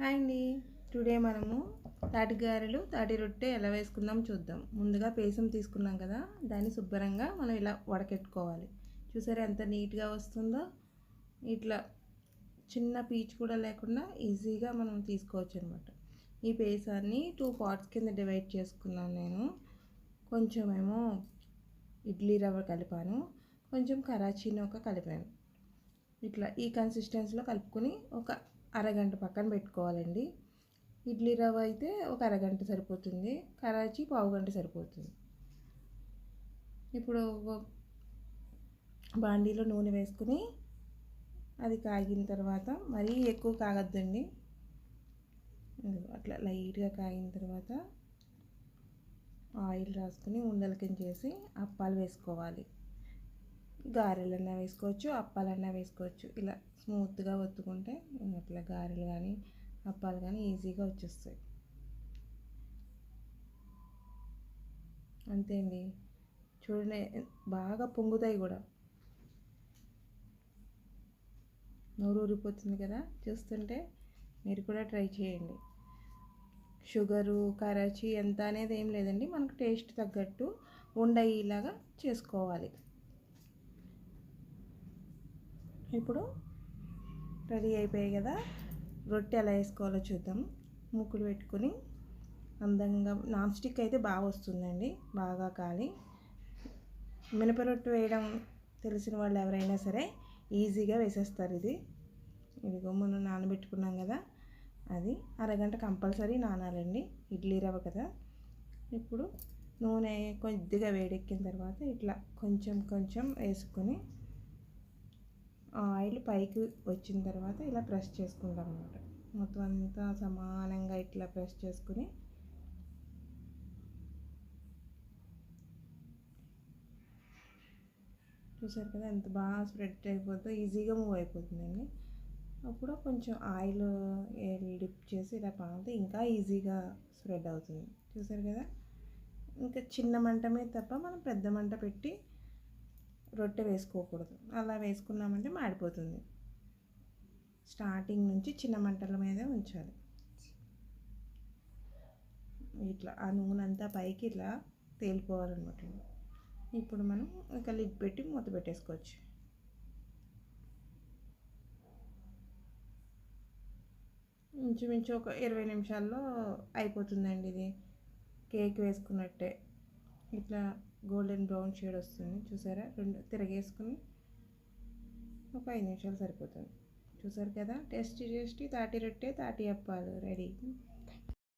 Hi అండి. Today మనము తాటి గారెలు తాటి రొట్టె ఎలా వేసుకుందాం చూద్దాం. ముందుగా పేసం తీసుకున్నాం కదా దాన్ని శుభ్రంగా మనం ఇలా వడకెట్టుకోవాలి. చూసారా ఎంత నీట్గా వస్తుందో? ఇట్లా చిన్న పీచ్ కూడా లేకుండా ఈజీగా మనం తీసుకోవచ్చు అనమాట ఈ పేసాన్ని టూ పార్ట్స్ కింద డివైడ్ చేసుకున్నాను నేను. కొంచెం ఏమో ఇడ్లీ రవ్వ కలిపాను కొంచెం కరాచీ నూక కలిపాను. ఇట్లా ఈ కన్సిస్టెన్సీలో కలుపుకొని ఒక అరగంట పక్కన పెట్టుకోవాలండి. ఇడ్లీ రవ్వ అయితే ఒక అరగంట సరిపోతుంది. కరాచీ పావు గంట సరిపోతుంది. ఇప్పుడు బాండీలో నూనె వేసుకుని అది కాగిన తర్వాత మరీ ఎక్కువ కాగద్దండి. అట్లా లైట్గా కాగిన తర్వాత ఆయిల్ రాసుకుని ఉండలకించేసి చేసి అప్పాలు వేసుకోవాలి. గారెలన్నా వేసుకోవచ్చు అప్పాలన్నా వేసుకోవచ్చు. ఇలా స్మూత్గా ఒత్తుకుంటే అట్లా గారెలు కానీ అప్పాలు కానీ ఈజీగా వచ్చేస్తాయి. అంతే అండి. చూడండి బాగా పొంగుతాయి కూడా. నోరు ఊరిపోతుంది కదా చూస్తుంటే మీరు కూడా ట్రై చేయండి. షుగరు కరాచీ ఎంత అనేది ఏం లేదండి. మనకు టేస్ట్ తగ్గట్టు ఉండయ్యేలాగా చేసుకోవాలి. ఇప్పుడు రెడీ అయిపోయాయి కదా. రొట్టె ఎలా వేసుకోవాలో చూద్దాం. ముక్కులు పెట్టుకొని అందంగా నాన్ స్టిక్ అయితే బాగా వస్తుందండి బాగా కాలి. మినప రొట్టె వేయడం తెలిసిన వాళ్ళు ఎవరైనా సరే ఈజీగా వేసేస్తారు ఇది. ఇదిగో మనం నానబెట్టుకున్నాం కదా అది అరగంట కంపల్సరీ నానాలండి ఇడ్లీ రవ్వ కదా. ఇప్పుడు నూనె కొద్దిగా వేడెక్కిన తర్వాత ఇట్లా కొంచెం కొంచెం వేసుకొని ఆయిల్ పైకి వచ్చిన తర్వాత ఇలా ప్రెస్ చేసుకుంటాం అనమాట మొత్తం అంతా సమానంగా ఇట్లా ప్రెస్ చేసుకుని చూసారు కదా ఎంత బాగా స్ప్రెడ్ అయిపోతుందో ఈజీగా మూవ్ అయిపోతుందండి. అప్పుడు కొంచెం ఆయిల్ డిప్ చేసి ఇలా పాగితే ఇంకా ఈజీగా స్ప్రెడ్ అవుతుంది. చూసారు కదా? ఇంకా చిన్న మంట మీద తప్ప మనం పెద్ద మంట పెట్టి రొట్టె వేసుకోకూడదు. అలా వేసుకున్నామంటే మాడిపోతుంది. స్టార్టింగ్ నుంచి చిన్న మంటల మీదే ఉంచాలి. ఇట్లా ఆ నూనె అంతా పైకి ఇట్లా తేలిపోవాలన్నమాట. ఇప్పుడు మనం ఇంకా లిడ్ పెట్టి మూత పెట్టేసుకోవచ్చు. ఇంచుమించు ఒక ఇరవై నిమిషాల్లో అయిపోతుందండి ఇది. కేక్ వేసుకున్నట్టే. ఇట్లా గోల్డెన్ బ్రౌన్ షేడ్ వస్తుంది. చూసారా? రెండు తిరగేసుకుని ఒక ఐదు నిమిషాలు సరిపోతుంది. చూసారు కదా? టేస్టీ టేస్టీ తాటి రొట్టె తాటి అప్పాలు రెడీ.